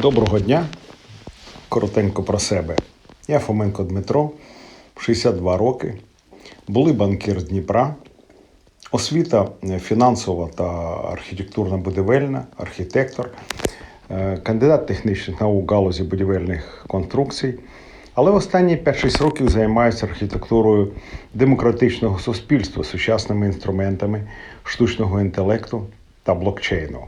Доброго дня. Коротенько про себе. Я Фоменко Дмитро, 62 роки. Були банкір з Дніпра. Освіта е, фінансова та архітектурно-будівельна, архітектор, е, кандидат технічних наук галузі будівельних конструкцій. Але останні 5-6 років займаюся архітектурою демократичного суспільства, сучасними інструментами штучного інтелекту та блокчейну.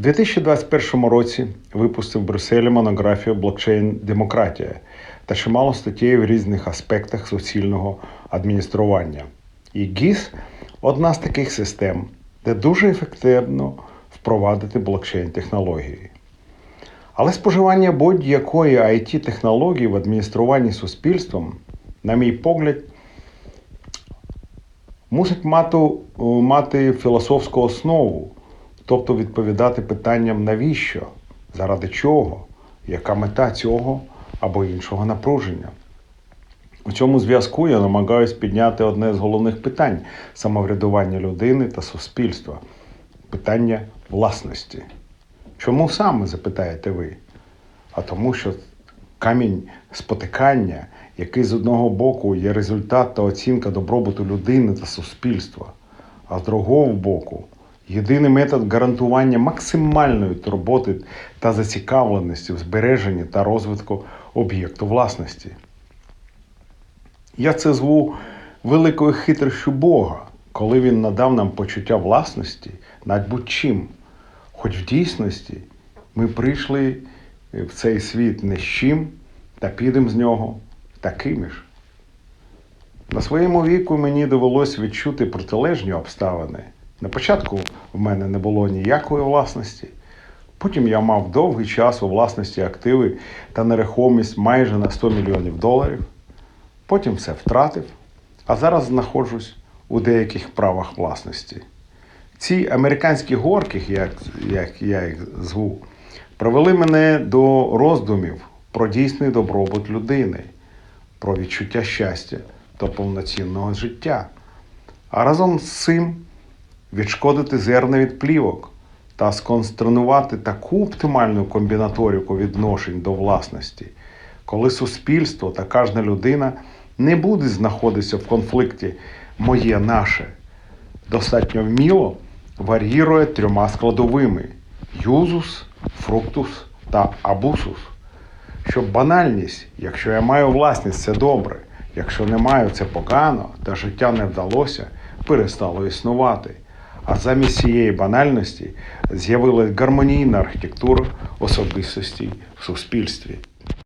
У 2021 році випустив в Брюсселі монографію Блокчейн Демократія та чимало статей в різних аспектах суцільного адміністрування. І ГІС одна з таких систем, де дуже ефективно впровадити блокчейн-технології. Але споживання будь-якої it технології в адмініструванні суспільством, на мій погляд, мусить мати, мати філософську основу, тобто відповідати питанням навіщо, заради чого, яка мета цього або іншого напруження. У цьому зв'язку я намагаюся підняти одне з головних питань самоврядування людини та суспільства питання власності. Чому саме запитаєте ви? А тому, що камінь спотикання, який з одного боку є результат та оцінка добробуту людини та суспільства, а з другого боку єдиний метод гарантування максимальної турботи та зацікавленості в збереженні та розвитку об'єкту власності. Я це зву великою хитрощю Бога, коли він надав нам почуття власності над будь-чим. Хоч в дійсності ми прийшли в цей світ не з чим та підемо з нього такими ж. На своєму віку мені довелось відчути протилежні обставини. На початку в мене не було ніякої власності. Потім я мав довгий час у власності активи та нерухомість майже на 100 мільйонів доларів. Потім все втратив, а зараз знаходжусь у деяких правах власності. Ці американські горки, як, як я їх зву, привели мене до роздумів про дійсний добробут людини, про відчуття щастя та повноцінного життя. А разом з цим відшкодити зерна від плівок та сконструнувати таку оптимальну комбінаторику відношень до власності, коли суспільство та кожна людина не буде знаходитися в конфлікті моє наше, достатньо вміло вар'їрує трьома складовими: юзус, фруктус та абусус. Щоб банальність, якщо я маю власність, це добре, якщо не маю, це погано, та життя не вдалося, перестало існувати. А замість цієї банальності з'явилась гармонійна архітектура особистості в суспільстві.